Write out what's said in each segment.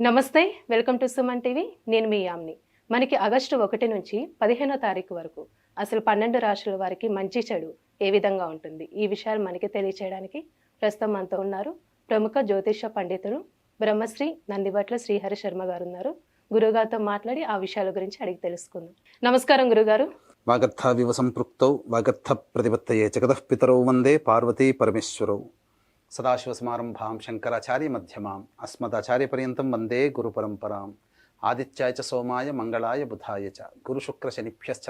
నమస్తే welcome to Suman TV. నేను మీ యామ్ని. మనకి ఆగస్టు ఒకటి నుంచి పదిహేనో తారీఖు వరకు అసలు పన్నెండు రాష్ట్రాల వారికి మంచి చెడు ఏ విధంగా ఉంటుంది? ఈ విషయాలు మనకి తెలియచేయడానికి ప్రస్తుతం మనతో ఉన్నారు ప్రముఖ జ్యోతిష పండితులు బ్రహ్మశ్రీ నందిబట్ల శ్రీహరి శర్మ గారు ఉన్నారు. గురుగారితో మాట్లాడి ఆ విషయాల గురించి అడిగి తెలుసుకుందాం. నమస్కారం గురుగారు వాగర్థావివ సంపృక్తౌ వాగర్థ ప్రతిపత్తయే జగదః పితరౌ వందే పార్వతీ పరమేశ్వరౌ. సదాశివసమారంభాం శంకరాచార్య మధ్యమాం అస్మదాచార్యపర్యంతం వందే గురు పరంపరాం ఆదిత్యాయ చ సోమాయ మంగళాయ బుధాయ చ గురుశుక్ర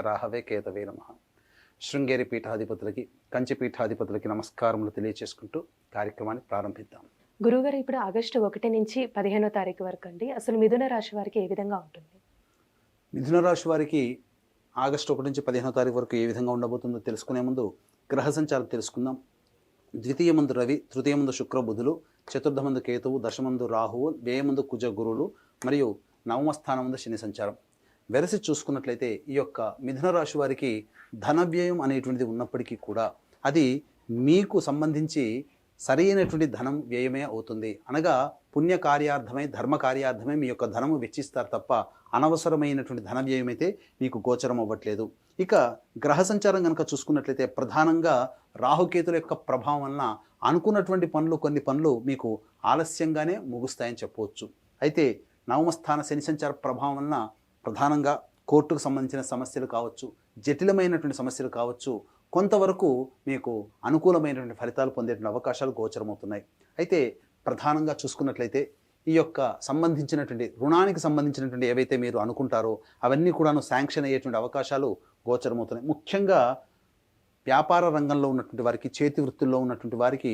రాహవే కేతవే నమ శృంగేరి పీఠాధిపతులకి కంచి పీఠాధిపతులకి నమస్కారములు తెలియచేసుకుంటూ కార్యక్రమాన్ని ప్రారంభిద్దాం। గురుగారు ఇప్పుడు ఆగస్టు ఒకటి నుంచి పదిహేనో తారీఖు వరకు అండి. అసలు మిథున రాశి వారికి ఏ విధంగా ఉంటుంది? మిథున రాశి వారికి ఆగస్టు ఒకటి నుంచి పదిహేనో తారీఖు వరకు ఏ విధంగా ఉండబోతుందో తెలుసుకునే ముందు గ్రహ సంచారం తెలుసుకుందాం. ద్వితీయ మందు రవి తృతీయ మందు శుక్ర బుధులు చతుర్థ కేతువు దశమందు రాహువు వ్యయమందు కుజ గురువులు మరియు నవమ స్థానం ముందు శని సంచారం. వెరసి చూసుకున్నట్లయితే ఈ యొక్క మిథున రాశి వారికి ధన వ్యయం అనేటువంటిది ఉన్నప్పటికీ కూడా అది మీకు సంబంధించి సరైనటువంటి ధనం వ్యయమే అవుతుంది. అనగా పుణ్య కార్యార్థమై ధర్మ కార్యార్థమై మీ యొక్క ధనము వెచ్చిస్తారు తప్ప అనవసరమైనటువంటి ధన వ్యయమైతే మీకు గోచరం అవ్వట్లేదు. ఇక గ్రహ సంచారం కనుక చూసుకున్నట్లయితే ప్రధానంగా రాహుకేతుల యొక్క ప్రభావం వలన అనుకున్నటువంటి పనులు కొన్ని పనులు మీకు ఆలస్యంగానే ముగుస్తాయని చెప్పవచ్చు. అయితే నవమస్థాన శని సంచార ప్రభావం వలన ప్రధానంగా కోర్టుకు సంబంధించిన సమస్యలు కావచ్చు జటిలమైనటువంటి సమస్యలు కావచ్చు కొంతవరకు మీకు అనుకూలమైనటువంటి ఫలితాలు పొందేటువంటి అవకాశాలు గోచరమవుతున్నాయి. అయితే ప్రధానంగా చూసుకున్నట్లయితే ఈ యొక్క సంబంధించినటువంటి రుణానికి సంబంధించినటువంటి ఏవైతే మీరు అనుకుంటారో అవన్నీ కూడాను శాంక్షన్ అయ్యేటువంటి అవకాశాలు గోచరమవుతున్నాయి. ముఖ్యంగా వ్యాపార రంగంలో ఉన్నటువంటి వారికి చేతి వృత్తుల్లో ఉన్నటువంటి వారికి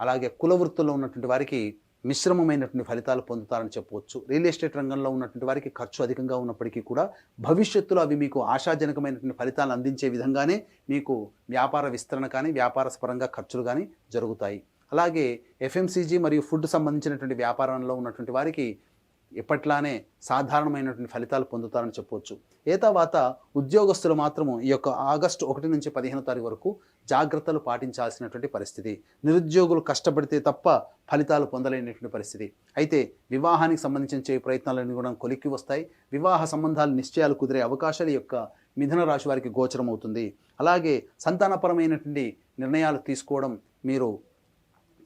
అలాగే కుల వృత్తుల్లో ఉన్నటువంటి వారికి మిశ్రమమైనటువంటి ఫలితాలు పొందుతారని చెప్పవచ్చు. రియల్ ఎస్టేట్ రంగంలో ఉన్నటువంటి వారికి ఖర్చు అధికంగా ఉన్నప్పటికీ కూడా భవిష్యత్తులో అవి మీకు ఆశాజనకమైనటువంటి ఫలితాలు అందించే విధంగానే మీకు వ్యాపార విస్తరణ కానీ వ్యాపార పరంగా ఖర్చులు కానీ జరుగుతాయి. అలాగే ఎఫ్ఎంసీజీ మరియు ఫుడ్ సంబంధించినటువంటి వ్యాపారంలో ఉన్నటువంటి వారికి ఎప్పట్లానే సాధారణమైనటువంటి ఫలితాలు పొందుతారని చెప్పవచ్చు ఏ తర్వాత ఉద్యోగస్తులు మాత్రము ఈ యొక్క ఆగస్టు ఒకటి నుంచి పదిహేను తారీఖు వరకు జాగ్రత్తలు పాటించాల్సినటువంటి పరిస్థితి. నిరుద్యోగులు కష్టపడితే తప్ప ఫలితాలు పొందలేనటువంటి పరిస్థితి. అయితే వివాహానికి సంబంధించిన చే ప్రయత్నాలన్నీ కూడా కొలిక్కి వస్తాయి. వివాహ సంబంధాలు నిశ్చయాలు కుదిరే అవకాశాలు యొక్క మిథున రాశి వారికి గోచరం అవుతుంది. అలాగే సంతానపరమైనటువంటి నిర్ణయాలు తీసుకోవడం మీరు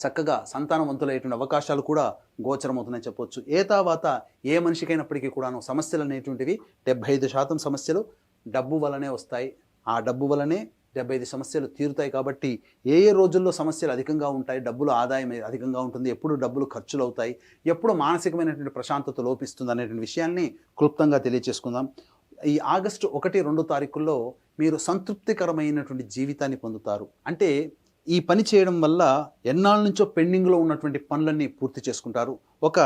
చక్కగా సంతానవంతులయ్యేటువంటి అవకాశాలు కూడా గోచరమవుతుందని చెప్పొచ్చు. ఏ తావాత ఏ మనిషికైనప్పటికీ కూడాను సమస్యలు అనేటువంటివి డెబ్బై ఐదు శాతం సమస్యలు డబ్బు వలనే వస్తాయి. ఆ డబ్బు వలనే డెబ్బై ఐదు సమస్యలు తీరుతాయి కాబట్టి ఏ ఏ రోజుల్లో సమస్యలు అధికంగా ఉంటాయి డబ్బులు ఆదాయం అధికంగా ఉంటుంది ఎప్పుడు డబ్బులు ఖర్చులు అవుతాయి ఎప్పుడు మానసికమైనటువంటి ప్రశాంతత లోపిస్తుంది అనేటువంటి విషయాన్ని క్లుప్తంగా తెలియచేసుకుందాం. ఈ ఆగస్టు ఒకటి రెండు తారీఖుల్లో మీరు సంతృప్తికరమైనటువంటి జీవితాన్ని పొందుతారు. అంటే ఈ పని చేయడం వల్ల ఎన్నాళ్ళ నుంచో పెండింగ్లో ఉన్నటువంటి పనులన్నీ పూర్తి చేసుకుంటారు. ఒక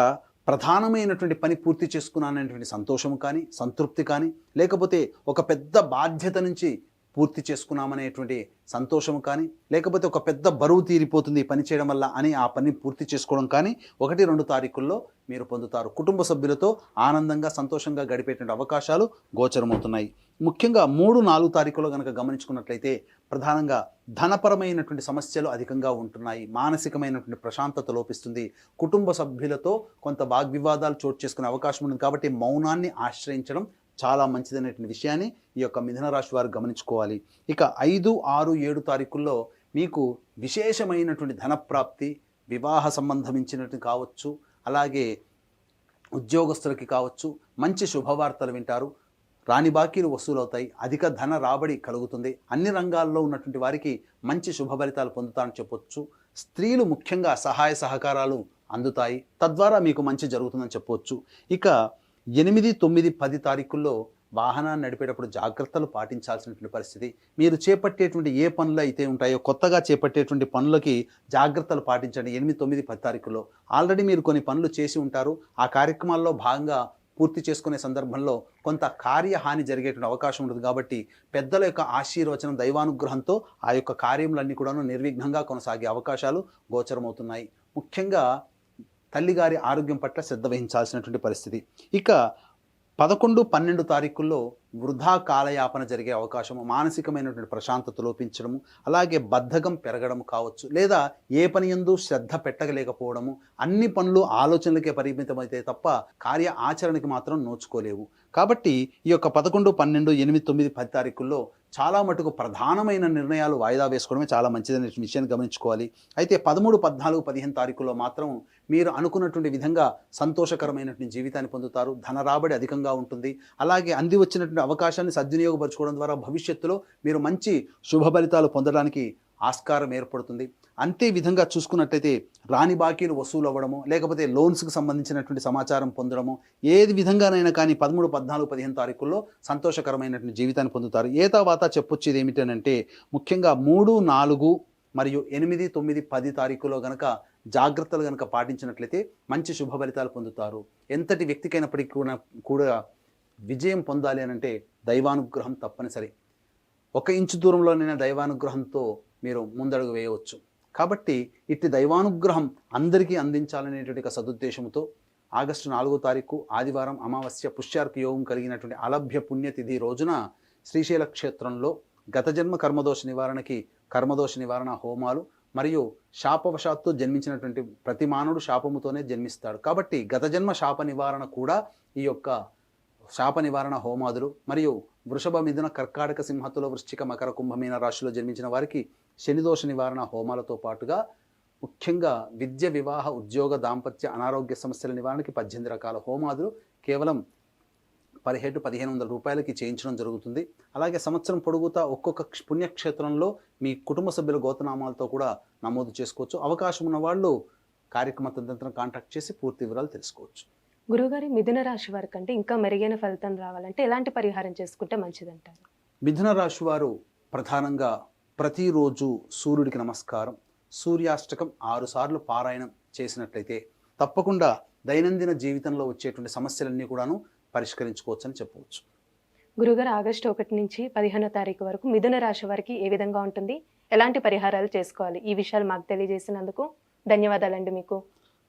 ప్రధానమైనటువంటి పని పూర్తి చేసుకున్నాననేటువంటి సంతోషం కానీ సంతృప్తి కానీ లేకపోతే ఒక పెద్ద బాధ్యత నుంచి పూర్తి చేసుకున్నామనేటువంటి సంతోషం కానీ లేకపోతే ఒక పెద్ద బరువు తీరిపోతుంది పని చేయడం వల్ల అని ఆ పని పూర్తి చేసుకోవడం కానీ ఒకటి రెండు తారీఖుల్లో మీరు పొందుతారు. కుటుంబ సభ్యులతో ఆనందంగా సంతోషంగా గడిపేటువంటి అవకాశాలు గోచరమవుతున్నాయి. ముఖ్యంగా మూడు నాలుగు తారీఖులో కనుక గమనించుకున్నట్లయితే ప్రధానంగా ధనపరమైనటువంటి సమస్యలు అధికంగా ఉంటున్నాయి. మానసికమైనటువంటి ప్రశాంతత లోపిస్తుంది. కుటుంబ సభ్యులతో కొంత వాగ్వివాదాలు చోటు చేసుకునే అవకాశం ఉంది కాబట్టి మౌనాన్ని ఆశ్రయించడం చాలా మంచిదనేటువంటి విషయాన్ని ఈ యొక్క మిథున రాశి వారు గమనించుకోవాలి. ఇక ఐదు ఆరు ఏడు తారీఖుల్లో మీకు విశేషమైనటువంటి ధనప్రాప్తి వివాహ సంబంధించినట్టు కావచ్చు అలాగే ఉద్యోగస్తులకి కావచ్చు మంచి శుభవార్తలు వింటారు. రాని బాకీలు వసూలవుతాయి. అధిక ధన రాబడి కలుగుతుంది. అన్ని రంగాల్లో ఉన్నటువంటి వారికి మంచి శుభ ఫలితాలు పొందుతారని చెప్పొచ్చు. స్త్రీలు ముఖ్యంగా సహాయ సహకారాలు అందుతాయి. తద్వారా మీకు మంచి జరుగుతుందని చెప్పవచ్చు ఇక ఎనిమిది తొమ్మిది పది తారీఖుల్లో వాహనాన్ని నడిపేటప్పుడు జాగ్రత్తలు పాటించాల్సినటువంటి పరిస్థితి. మీరు చేపట్టేటువంటి ఏ పనులు అయితే ఉంటాయో కొత్తగా చేపట్టేటువంటి పనులకి జాగ్రత్తలు పాటించండి. ఎనిమిది తొమ్మిది పది తారీఖులో ఆల్రెడీ మీరు కొన్ని పనులు చేసి ఉంటారు. ఆ కార్యక్రమాల్లో భాగంగా పూర్తి చేసుకునే సందర్భంలో కొంత కార్యహాని జరిగేటువంటి అవకాశం ఉంటుంది. కాబట్టి పెద్దల యొక్క ఆశీర్వచనం దైవానుగ్రహంతో ఆ యొక్క కార్యములన్నీ కూడాను నిర్విఘ్నంగా కొనసాగే అవకాశాలు గోచరమవుతున్నాయి. ముఖ్యంగా తల్లిగారి ఆరోగ్యం పట్ల శ్రద్ధ వహించాల్సినటువంటి పరిస్థితి. ఇక పదకొండు పన్నెండు తారీఖుల్లో వృధా కాలయాపన జరిగే అవకాశము మానసికమైనటువంటి ప్రశాంతత లోపించడము అలాగే బద్ధకం పెరగడం కావచ్చు లేదా ఏ పని ఎందు శ్రద్ధ పెట్టగలేకపోవడము అన్ని పనులు ఆలోచనలకే పరిమితమైతే తప్ప కార్య ఆచరణకి మాత్రం నోచుకోలేవు. కాబట్టి ఈ యొక్క పదకొండు పన్నెండు ఎనిమిది తొమ్మిది పది తారీఖుల్లో చాలా మటుకు ప్రధానమైన నిర్ణయాలు వాయిదా వేసుకోవడమే చాలా మంచిదనే విషయాన్ని గమనించుకోవాలి. అయితే పదమూడు పద్నాలుగు పదిహేను తారీఖుల్లో మాత్రం మీరు అనుకున్నటువంటి విధంగా సంతోషకరమైనటువంటి జీవితాన్ని పొందుతారు ధన రాబడి అధికంగా ఉంటుంది అలాగే అంది వచ్చినటువంటి అవకాశాన్ని సద్వినియోగపరచుకోవడం ద్వారా భవిష్యత్తులో మీరు మంచి శుభ ఫలితాలు పొందడానికి ఆస్కారం ఏర్పడుతుంది. అంతే విధంగా చూసుకున్నట్లయితే రాని బాకీలు వసూలు అవ్వడము లేకపోతే లోన్స్కి సంబంధించినటువంటి సమాచారం పొందడము ఏది విధంగానైనా కానీ పదమూడు పద్నాలుగు పదిహేను తారీఖుల్లో సంతోషకరమైనటువంటి జీవితాన్ని పొందుతారు. ఏ తర్వాత చెప్పొచ్చేది ఏమిటనంటే ముఖ్యంగా మూడు నాలుగు మరియు ఎనిమిది తొమ్మిది పది తారీఖులో గనక జాగ్రత్తలు గనక పాటించినట్లయితే మంచి శుభ ఫలితాలు పొందుతారు. ఎంతటి వ్యక్తికైనప్పటికీ కూడా కూడా విజయం పొందాలి అని అంటే దైవానుగ్రహం తప్పనిసరి. ఒక ఇంచు దూరంలోనైనా దైవానుగ్రహంతో మీరు ముందడుగు వేయవచ్చు. కాబట్టి ఇట్టి దైవానుగ్రహం అందరికీ అందించాలనేటువంటి ఒక సదుద్దేశంతో ఆగస్టు నాలుగో తారీఖు ఆదివారం అమావాస్య పుష్యార్క యోగం కలిగినటువంటి అలభ్య పుణ్యతిథి రోజున శ్రీశైల క్షేత్రంలో గత జన్మ కర్మదోష నివారణకి కర్మదోష నివారణ హోమాలు మరియు శాపవశాత్తు జన్మించినటువంటి ప్రతి మానవుడు శాపముతోనే జన్మిస్తాడు. కాబట్టి గత జన్మ శాప నివారణ కూడా ఈ యొక్క శాప నివారణ హోమాదులు మరియు వృషభ మిథున కర్కాటక సింహతుల వృశ్చిక మకర కుంభమీన రాశిలో జన్మించిన వారికి శనిదోష నివారణ హోమాలతో పాటుగా ముఖ్యంగా విద్య వివాహ ఉద్యోగ దాంపత్య అనారోగ్య సమస్యల నివారణకి పద్దెనిమిది రకాల హోమాదులు కేవలం పదిహేడు పదిహేను వందల రూపాయలకి చేయించడం జరుగుతుంది. అలాగే సంవత్సరం పొడుగుతా ఒక్కొక్క పుణ్యక్షేత్రంలో మీ కుటుంబ సభ్యుల గోతనామాలతో కూడా నమోదు చేసుకోవచ్చు. అవకాశం ఉన్న వాళ్ళు కార్యక్రమ తదంతరం కాంటాక్ట్ చేసి పూర్తి వివరాలు తెలుసుకోవచ్చు. గురుగారి మిథున రాశి వారి కంటే ఇంకా మెరుగైన ఫలితం రావాలంటే ఎలాంటి పరిహారం చేసుకుంటే మంచిదంటారు? మిథున రాశి వారు ప్రధానంగా ప్రతిరోజు సూర్యుడికి నమస్కారం సూర్యాష్టకం ఆరుసార్లు పారాయణం చేసినట్లయితే తప్పకుండా దైనందిన జీవితంలో వచ్చేటువంటి సమస్యలన్నీ కూడాను పరిష్కరించుకోవచ్చని చెప్పవచ్చు. గురుగారు ఆగస్టు ఒకటి నుంచి పదిహేనో తారీఖు వరకు మిథున రాశి వారికి ఏ విధంగా ఉంటుంది? ఎలాంటి పరిహారాలు చేసుకోవాలి? ఈ విషయాలు మాకు తెలియజేసినందుకు ధన్యవాదాలండి మీకు.